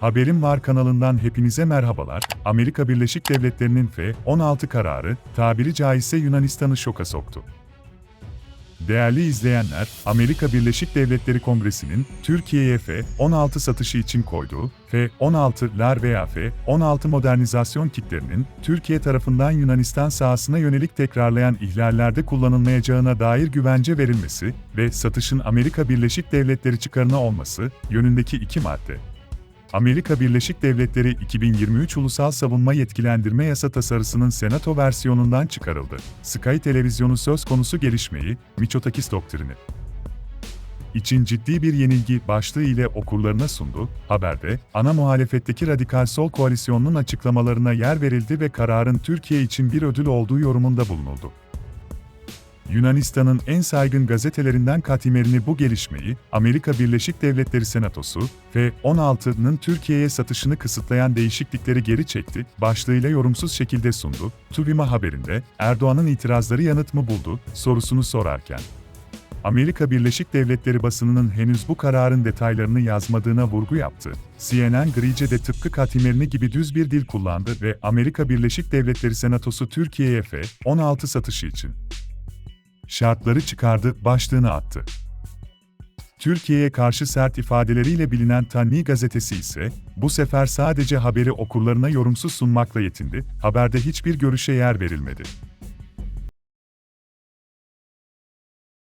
Haberim Var kanalından hepinize merhabalar. Amerika Birleşik Devletleri'nin F-16 kararı, tabiri caizse Yunanistan'ı şoka soktu. Değerli izleyenler, Amerika Birleşik Devletleri Kongresi'nin Türkiye'ye F-16 satışı için koyduğu F-16'lar veya F-16 modernizasyon kitlerinin Türkiye tarafından Yunanistan sahasına yönelik tekrarlayan ihlallerde kullanılmayacağına dair güvence verilmesi ve satışın Amerika Birleşik Devletleri çıkarına olması yönündeki iki madde. Amerika Birleşik Devletleri 2023 Ulusal Savunma Yetkilendirme Yasa tasarısının Senato versiyonundan çıkarıldı. Sky Televizyonu söz konusu gelişmeyi, Miçotakis doktrini için ciddi bir yenilgi başlığı ile okurlarına sundu. Haberde, ana muhalefetteki Radikal Sol Koalisyonu'nun açıklamalarına yer verildi ve kararın Türkiye için bir ödül olduğu yorumunda bulunuldu. Yunanistan'ın en saygın gazetelerinden Katimerini bu gelişmeyi, Amerika Birleşik Devletleri Senatosu ve 16'nın Türkiye'ye satışını kısıtlayan değişiklikleri geri çekti, başlığıyla yorumsuz şekilde sundu. TÜVİMA haberinde, Erdoğan'ın itirazları yanıt mı buldu, sorusunu sorarken. Amerika Birleşik Devletleri basınının henüz bu kararın detaylarını yazmadığına vurgu yaptı. CNN Grice de tıpkı Katimerini gibi düz bir dil kullandı ve Amerika Birleşik Devletleri Senatosu Türkiye'ye F-16 satışı için şartları çıkardı başlığını attı. Türkiye'ye karşı sert ifadeleriyle bilinen Tanni gazetesi ise, bu sefer sadece haberi okurlarına yorumsuz sunmakla yetindi, haberde hiçbir görüşe yer verilmedi.